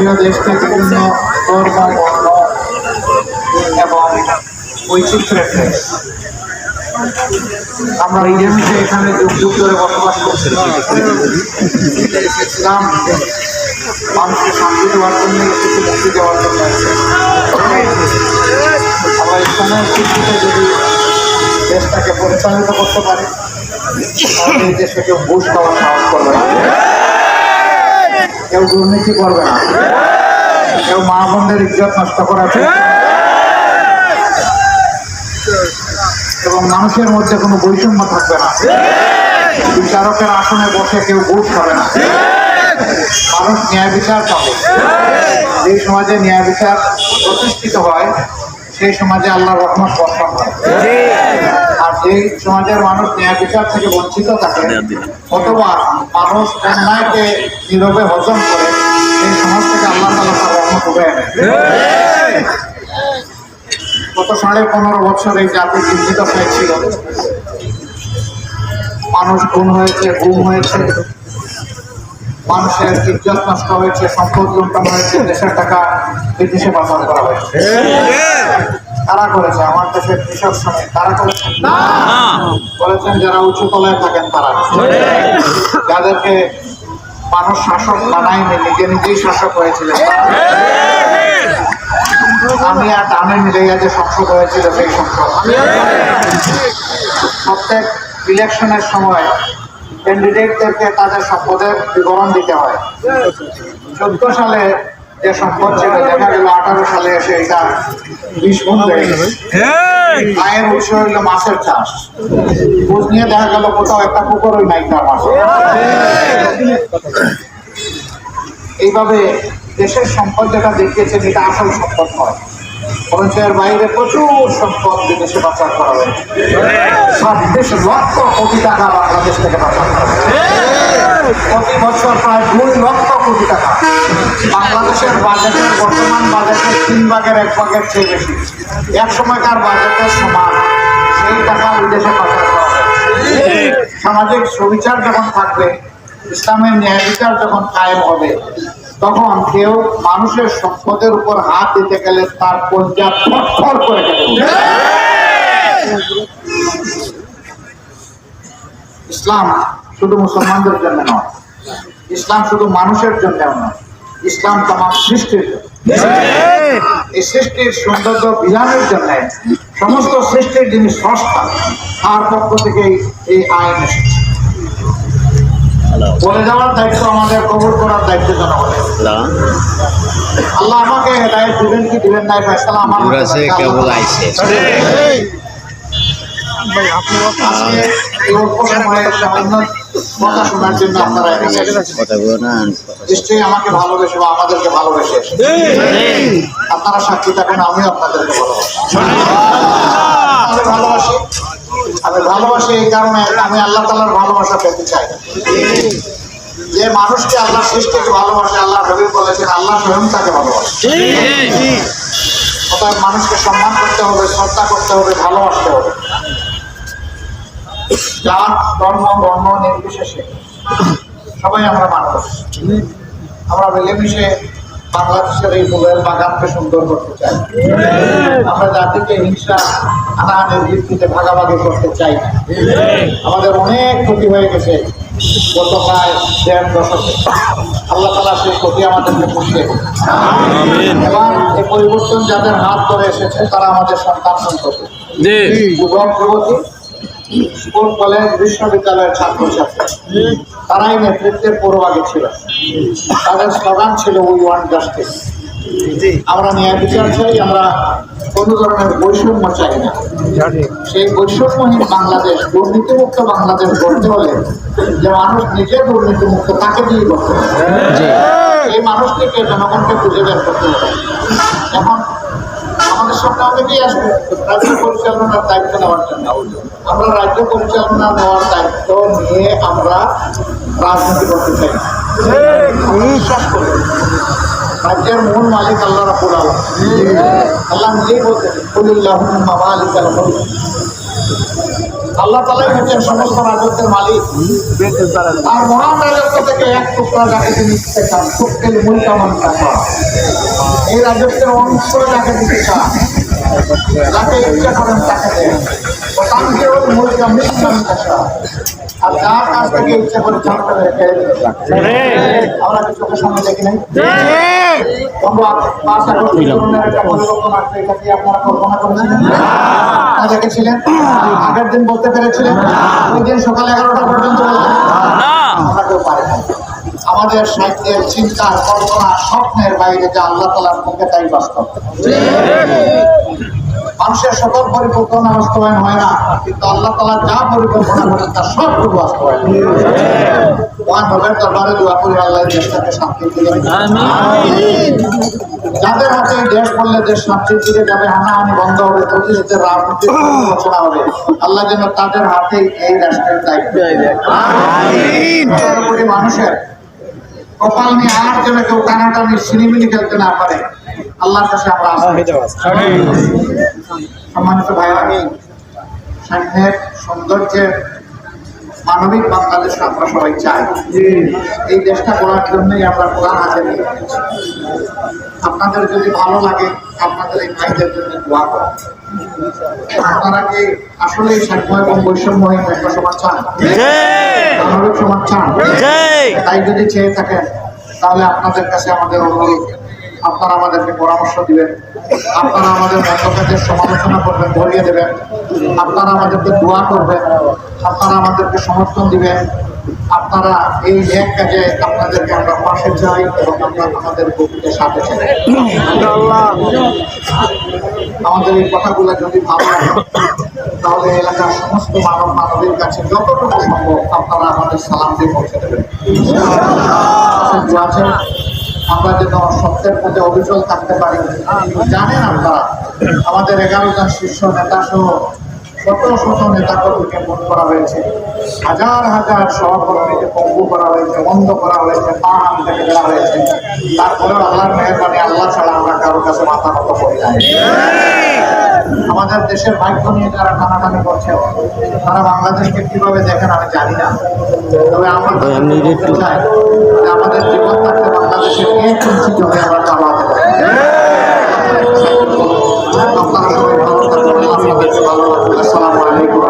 প্রিয় দেশকে বিভিন্ন ধর্ম, বর্ণ এবং বৈচিত্র্যের দেশ। আমরা মিলেমিশে এখানে যুগ যুগ ধরে বসবাস করছি। ইসলাম মানুষকে শান্তি দেওয়ার জন্য এসেছে মুক্তি দেওয়ার জন্য এসেছে। আমরা ইসলামের ভিত্তিতে যদি দেশটাকে পরিচালিত করতে পারি, তাহলে এই দেশে কেউ ঘুষ খাওয়ার সাহস করবে কেউ দুর্নীতি করবে না। কেউ মা বোনদের ইজ্জত নষ্ট না। এবং মানুষের মধ্যে কোনো বৈষম্য থাকবে না। বিচারকের আসনে বসে কেউ ঘুষ খাবে না। মানুষ ন্যায় বিচার পাবে। যে সমাজে ন্যায় বিচার প্রতিষ্ঠিত হয়, সেই সমাজে আল্লাহ রহমত বর্ষণ হয়। যে সমাজের মানুষ ন্যায় বিচার থেকে বঞ্চিত থাকে। অথবা মানুষ অন্যায়কে নীরবে হজম করে সেই সমাজ থেকে আল্লাহ তালা তার আনে গত সাড়ে পনেরো বছর এই জাতি চিন্তিত হয়েছিল। মানুষ খুন হয়েছে গুম হয়েছে মানুষের ইজ্জত নষ্ট হয়েছে সম্পদ লুণ্ঠন হয়েছে দেশের টাকা বিদেশে পাচার করা হয়েছে। কারা করেছে আমার দেশের কৃষক শ্রমিক তারা করেছেন করেছেন যারা উঁচু তলায় থাকেন তারা। যাদেরকে মানুষ শাসক বানায়নি নিজে নিজেই শাসক হয়েছিলেন আমি আর ডানে মিলে গেছে সংসদ হয়েছিল সেই সংসদ। প্রত্যেক ইলেকশনের সময় ক্যান্ডিডেটদেরকে তাদের সম্পদের বিবরণ দিতে হয়। চোদ্দ সালে যে সম্পদ ছিল দেখা গেল আঠারো সালে এসে এটা বিশ গুণ বেড়ে গেছে আয়ের উৎস হইল মাছের চাষ। খোঁজ নিয়ে দেখা গেল কোথাও একটা পুকুরই নাই তার মাছ এইভাবে দেশের সম্পদ যেটা দেখিয়েছেন, এটা আসল সম্পদ নয়। বরঞ্চ এর বাইরে প্রচুর সম্পদ বিদেশে পাচার করা হয়েছে। ছাব্বিশ লক্ষ কোটি টাকা বাংলাদেশ থেকে পাচার করা প্রতি বছর প্রায় দুই লক্ষ কোটি টাকা। বাংলাদেশের বাজেটের বর্তমান বাজেটের তিন ভাগের এক ভাগের চেয়ে বেশি। এক সময়কার বাজেটের সমান সেই টাকা বিদেশে পাচার করা সামাজিক সুবিচার যখন থাকবে, ইসলামের ন্যায় বিচার যখন কায়েম হবে তখন কেউ মানুষের সম্পদের উপর হাত দিতে গেলে তার থর করে উঠবে। ইসলাম শুধু মুসলমানদের জন্য নয়, ইসলাম শুধু মানুষের জন্য নয়, ইসলাম তোমার সৃষ্টির। এই সৃষ্টির সৌন্দর্য বিধানের জন্য সমস্ত সৃষ্টির যিনি স্রষ্টা, তার পক্ষ থেকে এই আইন এসেছে বলে যাওয়ার দায়িত্ব আমাদের কবর করার দায়িত্ব জনগণের। আল্লাহ আমাকে হেদায়ত দিবেন কি দিবেন নাই ফেসলা আমার কেবল আইছে। আমাকে ভালোবেসে বা আমাদেরকে ভালোবেসে আপনারা সাক্ষী থাকেন আমিও আপনাদেরকে ভালোবাসি। আমি ভালোবাসি। আমি ভালোবাসি এই কারণে আমি আল্লাহ তালার ভালোবাসা পেতে চাই। যে মানুষকে আল্লাহ সৃষ্টিকে ভালোবাসে আল্লাহ রবি বলেছেন আল্লাহ স্বয়ং তাকে ভালোবাসে। অতএব মানুষকে সম্মান করতে হবে শ্রদ্ধা করতে হবে ভালোবাসতে হবে। জাত ধর্ম বর্ণ নির্বিশেষে সবাই আমরা মানুষ আমরা মিলেমিশে বাংলাদেশের এই ফুলের বাগানকে সুন্দর করতে চাই। আমরা জাতিকে হিংসা হানাহানের ভিত্তিতে ভাগাভাগি করতে চাই। না আমাদের অনেক ক্ষতি হয়ে গেছে গত প্রায় দেড় দশকে। আল্লাহ তালা সেই ক্ষতি আমাদেরকে পুষিয়ে এবং এই পরিবর্তন যাদের হাত ধরে এসেছে তারা আমাদের সন্তান সন্ততি যুবক যুবতী স্কুল কলেজ বিশ্ববিদ্যালয়ের ছাত্র ছাত্রছাত্রী তারাই নেতৃত্বের পূর্বাগে ছিল। তাদের স্লোগান ছিল উই ওয়ান্ট জাস্টিস আমরা ন্যায় বিচার চাই আমরা কোনো ধরনের বৈষম্য চাই না। সেই বৈষম্যহীন বাংলাদেশ দুর্নীতিমুক্ত বাংলাদেশ গড়তে হলে যে মানুষ নিজে দুর্নীতিমুক্ত তাকে দিয়ে করতে হবে। এই মানুষটিকে জনগণকে খুঁজে বের করতে হবে। এখন আমাদের সামনে অনেকেই আসবে রাজ্য পরিচালনার দায়িত্ব নেওয়ার জন্য। আমরা রাজ্য পরিচালনা নেওয়ার দায়িত্ব নিয়ে আমরা রাজনীতি করতে চাই। বিশ্বাস করি। রাজ্যের মূল মালিক আল্লাহ রাবুল আলম আল্লাহ নিজেই মালিকাল মুলক আল্লাহ তালাই হচ্ছেন সমস্ত রাজত্বের মালিক। আর মহান রাজত্ব থেকে এক টুকরা যাকে তিনি দিতে চান মূলকামান টাকা এই রাজত্বের অংশ যাকে দিতে চান যাকে ইচ্ছা করেন তাকে দেন। মিশ্রণ টাকা আর যার কাছ থেকে ইচ্ছা করে ছাড়তে আমরা কি চোখের সামনে দেখি নাই? আগের দিন বলতে পেরেছিলেন ওই দিন সকাল এগারোটা পর্যন্ত আমাদের সাহিত্যের চিন্তা কল্পনা, স্বপ্নের বাইরে যা আল্লাহ তালার মুখে তাই বাস্তব। মানুষের সকল পরিকল্পনা বাস্তবায়ন হয় না কিন্তু আল্লাহ তালা যা পরিকল্পনা করেন তার সবটুকু বাস্তবায়ন। মহান নবের দরবারে দোয়া করি আল্লাহ দেশটাকে শান্তি যাদের হাতে দেশ করলে দেশ শান্তির দিকে যাবে হানাহানি বন্ধ হবে প্রতিশোধের রাজনীতি রচনা হবে আল্লাহ যেন তাদের হাতে এই রাষ্ট্রের দায়িত্ব দেয়। মানুষের কপাল নিয়ে আর যেন কেউ টানাটানি সিনেমিনি খেলতে না পারে আল্লাহর কাছে আমরা করি। সম্মানিত ভাই আমি সামনের সৌন্দর্যের মানবিক বাংলাদেশ আমরা সবাই চাই। এই দেশটা গড়ার জন্যই আমরা কোরআন হাতে আপনাদের যদি ভালো লাগে আপনাদের এই ভাইদের জন্য দোয়া করেন। আপনারা কি আসলে সাম্য এবং বৈষম্যহীন একটা সমাজ চান? মানবিক সমাজ চান? তাই যদি চেয়ে থাকেন তাহলে আপনাদের কাছে আমাদের অনুরোধ। আপনারা আমাদেরকে পরামর্শ দিবেন আপনারা আমাদের মতভেদের সমালোচনা করবেন ধরিয়ে দেবেন আপনারা আমাদেরকে দোয়া করবেন আপনারা আমাদেরকে সমর্থন দিবেন আপনারা এই এক কাজে আপনাদেরকে আমরা পাশে চাই এবং আমরা আমাদের গতিতে সাথে চাই। আমাদের এই কথাগুলো যদি ভালো লাগে তাহলে এলাকার সমস্ত মানব মানবের কাছে যতটুকু সম্ভব আপনারা আমাদের সালাম দিয়ে পৌঁছে দেবেন। আছে আমরা যেন সত্যের প্রতি অবিচল থাকতে পারি। জানেন আপনারা, আমাদের এগারো জন শীর্ষ নেতা সহ শত শত নেতাকর্মীকে মন করা হয়েছে। হাজার হাজার সহকর্মীকে পঙ্গু করা হয়েছে, বন্ধ করা হয়েছে, পা হাত থেকে দেওয়া হয়েছে। তারপরে আল্লাহর মেহরবানি, আল্লাহ ছাড়া আমরা কারোর কাছে মাথা মতো করি নাই আমাদের দেশের ভাগ্য নিয়ে যারা টানাটানি করছে। তারা বাংলাদেশকে কীভাবে দেখেন আমি জানি না। তবে আমার চাই আমাদের জীবন থাকতে বাংলাদেশে কে চলছি জমি আমরা চালাতে আপনারা আসসালামু আলাইকুম।